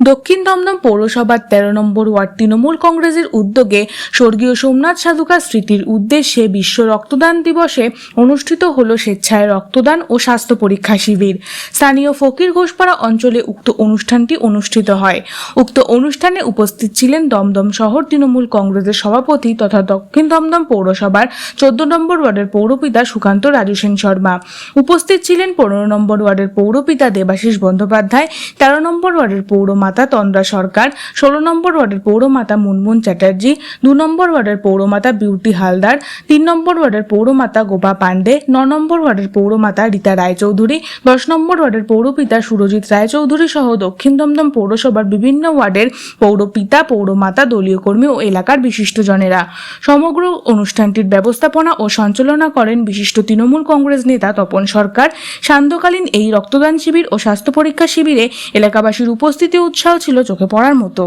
দক্ষিণ দমদম পৌরসভার তেরো নম্বর ওয়ার্ড তৃণমূল কংগ্রেসের উদ্যোগে স্বর্গীয় সোমনাথ সাধুকার স্মৃতির উদ্দেশ্যে বিশ্ব রক্তদান দিবসে অনুষ্ঠিত হল স্বেচ্ছায় রক্তদান ও স্বাস্থ্য পরীক্ষা শিবির। স্থানীয় ফকির ঘোষপাড়া অঞ্চলে উক্ত অনুষ্ঠানটি অনুষ্ঠিত হয়। উক্ত অনুষ্ঠানে উপস্থিত ছিলেন দমদম শহর তৃণমূল কংগ্রেসের সভাপতি তথা দক্ষিণ দমদম পৌরসভার চোদ্দ নম্বর ওয়ার্ডের পৌরপিতা সুকান্ত রাজু সেন শর্মা। উপস্থিত ছিলেন পনেরো নম্বর ওয়ার্ডের পৌরপিতা দেবাশিস বন্দ্যোপাধ্যায়, তেরো নম্বর ওয়ার্ডের পৌরমাতা তন্দ্রা সরকার, ষোলো নম্বর ওয়ার্ডের পৌরমাতা মুনমুন চ্যাটার্জি, দু নম্বর ওয়ার্ডের পৌরমাতা বিউটি হালদার, তিন নম্বর ওয়ার্ডের পৌরমাতা গোপা পাণ্ডে, ন নম্বর ওয়ার্ডের পৌরমাতা রীতা রায়চৌধুরী, দশ নম্বর ওয়ার্ডের পৌরপিতা সুরজিৎ রায়চৌধুরী সহ দক্ষিণ দমদম পৌরসভার বিভিন্ন ওয়ার্ডের পৌরপিতা পৌরমাতা দলীয় কর্মী ও এলাকার বিশিষ্টজনেরা। সমগ্র অনুষ্ঠানটির ব্যবস্থাপনা ও সঞ্চালনা করেন বিশিষ্ট তৃণমূল কংগ্রেস নেতা তপন সরকার। সান্ধ্যকালীন এই রক্তদান শিবির ও স্বাস্থ্য পরীক্ষা শিবিরে এলাকাবাসীর উপস্থিতি উৎসাহ ছিল চোখে পড়ার মতো।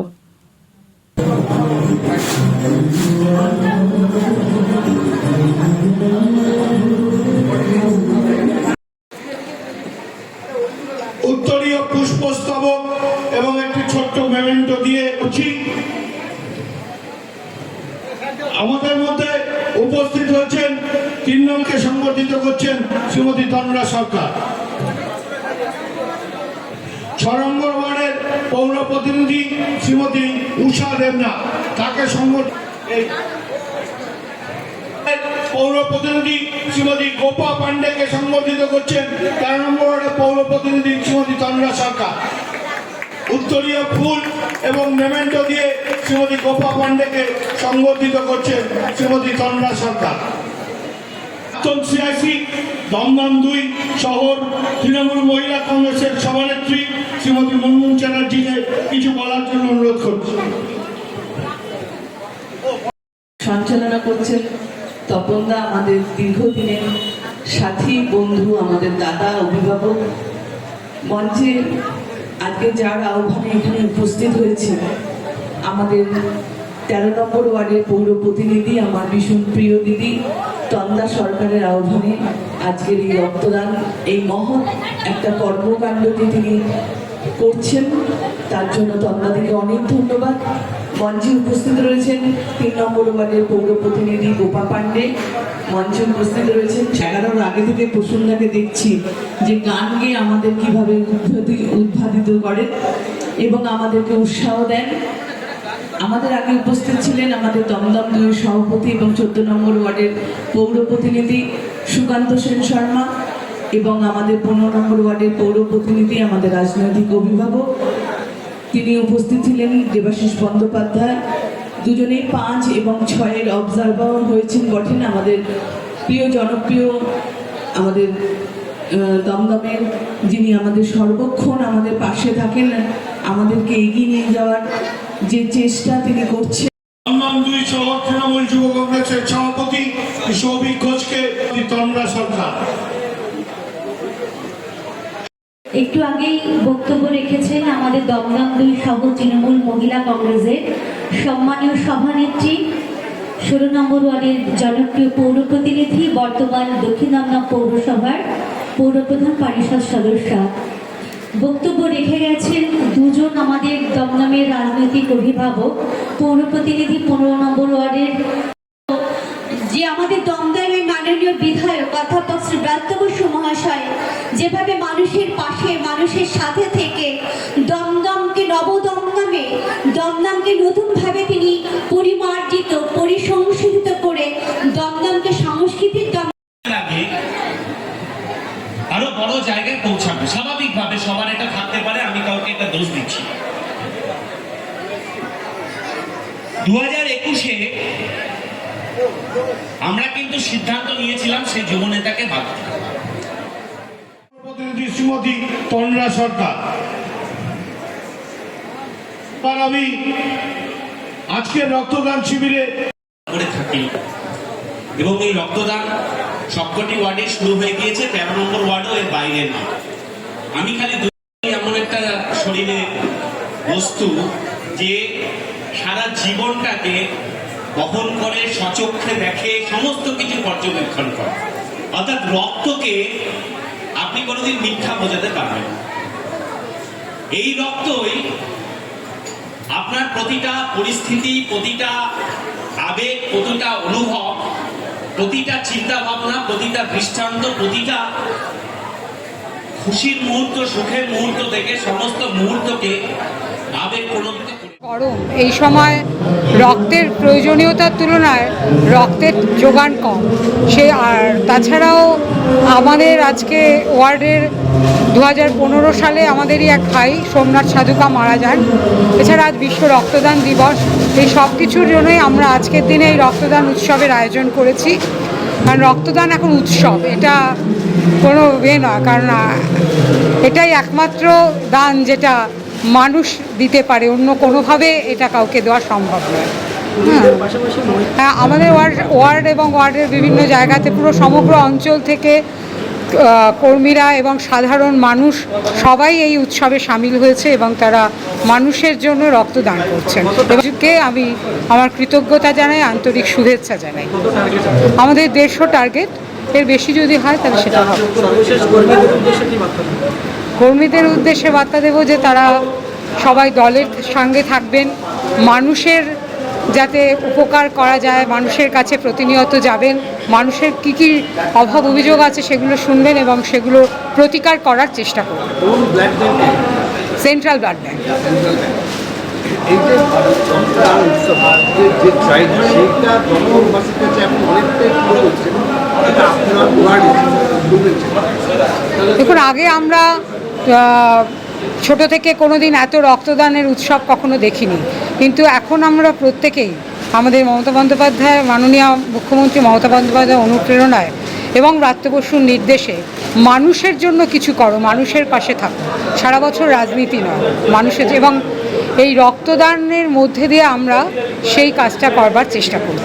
উত্তরীয় পুষ্পস্তবক এবং একটি ছোট্ট মেমেন্টো দিয়ে উচিত আমাদের মধ্যে উপস্থিত হয়েছেন তিন নম্বরকে সংগঠিত করছেন শ্রীমতী তন্দ্রা সরকার। ছ নম্বর ওয়ার্ডের পৌর প্রতিনিধি শ্রীমতী উষা দেবনা তাকে সংগঠিত এই পৌর প্রতিনিধি শ্রীমতী গোপা পান্ডেকে সংগঠিত করছেন। তেরো নম্বর পৌর প্রতিনিধি শ্রীমতী তন্দ্রা সরকার। উত্তরীয় ফুল এবং মেমেন্টো দিয়ে শ্রীমতী গোপা পান্ডেকে সংগঠিত করছেন শ্রীমতী তন্দ্রা সরকার। সিআইসি, দমদম দুই শহর তৃণমূল মহিলা কংগ্রেসের সভানেত্রী শ্রীমতী মুনমুন চ্যাটার্জিকে কিছু বলার জন্য অনুরোধ করছি। সঞ্চালনা করছেন তপনদা, আমাদের দীর্ঘদিনের সাথী, বন্ধু, আমাদের দাদা, অভিভাবক। মঞ্চে আজকে যার আহ্বানে এখানে উপস্থিত হয়েছে, আমাদের তেরো নম্বর ওয়ার্ডের পৌর প্রতিনিধি, আমার ভীষণ প্রিয় দিদি তন্দা সরকারের আহ্বানে আজকের এই রক্তদান, এই মহৎ একটা কর্মকাণ্ডকে তিনি করছেন। তার জন্য তন্দাদিকে অনেক ধন্যবাদ। মঞ্চে উপস্থিত রয়েছেন তিন নম্বর ওয়ার্ডের পৌর প্রতিনিধি গোপা পাণ্ডে। মঞ্চে উপস্থিত রয়েছেন এগারোর আগে থেকে প্রসন্নাকে দেখছি যে গান গেয়ে আমাদের কীভাবে উদ্ভাদি- উদ্ভাদিত করেন এবং আমাদেরকে উৎসাহ দেন। আমাদের আগে উপস্থিত ছিলেন আমাদের দমদম দুই সভাপতি এবং চোদ্দ নম্বর ওয়ার্ডের পৌর প্রতিনিধি সুকান্ত সেন শর্মা। এবং আমাদের পনেরো নম্বর ওয়ার্ডের পৌর প্রতিনিধি আমাদের রাজনৈতিক অভিভাবক, তিনি উপস্থিত ছিলেন দেবাশিস বন্দ্যোপাধ্যায়। দুজনেই পাঁচ এবং ছয়ের অবজারভার হয়েছেন বটেন আমাদের প্রিয়, জনপ্রিয়, আমাদের দমদমের যিনি আমাদের সর্বক্ষণ আমাদের পাশে থাকেন, আমাদেরকে এগিয়ে নিয়ে যাওয়ার যে চেষ্টা তিনি করছেন। সভাপতি সৌভিক ঘোষকে, তন্দ্রা সরকার। একটু আগেই বক্তব্য রেখেছেন আমাদের দমদম দুই সহ তৃণমূল মহিলা কংগ্রেসের সম্মানীয় সভানেত্রী, ষোলো নম্বর ওয়ার্ডের জনপ্রিয় পৌর প্রতিনিধি, বর্তমান দক্ষিণ দমদম পৌরসভার পৌরপ্রধান পরিষদ সদস্য। বক্তব্য রেখে গেছেন দুজন আমাদের দমদমের রাজনৈতিক অভিভাবক, পৌর প্রতিনিধি পনেরো নম্বর ওয়ার্ডের। যে আমাদের দমদমের মাননীয় বিধায়ক অধ্যাপক শ্রী ব্রাত্য বসু মহাশয়, যেভাবে মানুষের মানুষের সাথে থেকে দমদমকে নবদমদমে দমদমকে নতুনভাবে তিনি পরিমার্জিত, পরিসংশোধিত করে দমদমকে সাংস্কৃতিক দম আরও বড় জায়গায় পৌঁছাবে। স্বাভাবিকভাবে সবার এটা থাকতে পারে, আমি কাউকে এটা দোষ দিচ্ছি দু হাজার একুশে আমরা কিন্তু সিদ্ধান্ত নিয়েছিলাম সে যুব নেতাকে বাদ দিতে। শ্রীমতী তন্দ্রা সরকার। আর আমি আজকের রক্তদান শিবিরে করে থাকি। এবং এই রক্তদান সবকটি ওয়ার্ডে শুরু হয়ে গিয়েছে, তেরো নম্বর ওয়ার্ডও এর বাইরে না। আমি খালি এমন একটা শরীরে বস্তু যে সারা জীবনটাকে বহন করে, সচক্ষে দেখে, সমস্ত কিছু পর্যবেক্ষণ করে। অর্থাৎ রক্তকে আপনি কোনোদিন মিথ্যা বোঝাতে পারবেন এই রক্তই আপনার প্রতিটা পরিস্থিতি, প্রতিটা আবেগ, প্রতিটা অনুভব, প্রতিটা চিন্তা ভাবনা প্রতিটা দৃষ্টান্ত, প্রতিটা খুশির মুহূর্ত, সুখের মুহূর্ত থেকে সমস্ত মুহূর্তকে আবেগ প্রণোদিত গরম। এই সময় রক্তের প্রয়োজনীয়তার তুলনায় রক্তের যোগান কম। সে আর তাছাড়াও আমাদের আজকে ওয়ার্ডের দু হাজার পনেরো সালে আমাদেরই এক ভাই সোমনাথ সাধুকা মারা যান। এছাড়া আজ বিশ্ব রক্তদান দিবস। এই সব কিছুর জন্যই আমরা আজকের দিনে এই রক্তদান উৎসবের আয়োজন করেছি। কারণ রক্তদান এখন উৎসব, এটা কোনো ইয়ে নয়। কারণ এটাই একমাত্র দান যেটা মানুষ দিতে পারে, অন্য কোনোভাবে এটা কাউকে দেওয়া সম্ভব নয়। হ্যাঁ। হ্যাঁ আমাদের ওয়ার্ড ওয়ার্ড এবং ওয়ার্ডের বিভিন্ন জায়গাতে পুরো সমগ্র অঞ্চল থেকে কর্মীরা এবং সাধারণ মানুষ সবাই এই উৎসবে সামিল হয়েছে এবং তারা মানুষের জন্য রক্তদান করছেন। এবারকে আমি আমার কৃতজ্ঞতা জানাই, আন্তরিক শুভেচ্ছা জানাই। আমাদের দেড়শো টার্গেট, এর বেশি যদি হয় তাহলে সেটা হবে। কর্মীদের উদ্দেশ্যে বার্তা দেব যে তারা সবাই দলের সঙ্গে থাকবেন। মানুষের যাতে উপকার করা যায় মানুষের কাছে প্রতিনিয়ত যাবেন মানুষের কী কী অভাব অভিযোগ আছে সেগুলো শুনবেন এবং সেগুলো প্রতিকার করার চেষ্টা করবেন। Central blood bank. দেখুন আগে আমরা ছোট থেকে কোনো দিন এত রক্তদানের উৎসব কখনো দেখিনি। কিন্তু এখন আমরা প্রত্যেকেই আমাদের মমতা বন্দ্যোপাধ্যায়, মাননীয় মুখ্যমন্ত্রী মমতা বন্দ্যোপাধ্যায় অনুপ্রেরণায় এবং ব্রাত্য বসুর নির্দেশে মানুষের জন্য কিছু করো, মানুষের পাশে থাকো। সারা বছর রাজনীতি নয়, মানুষের এবং এই রক্তদানের মধ্যে দিয়ে আমরা সেই কাজটা করবার চেষ্টা করি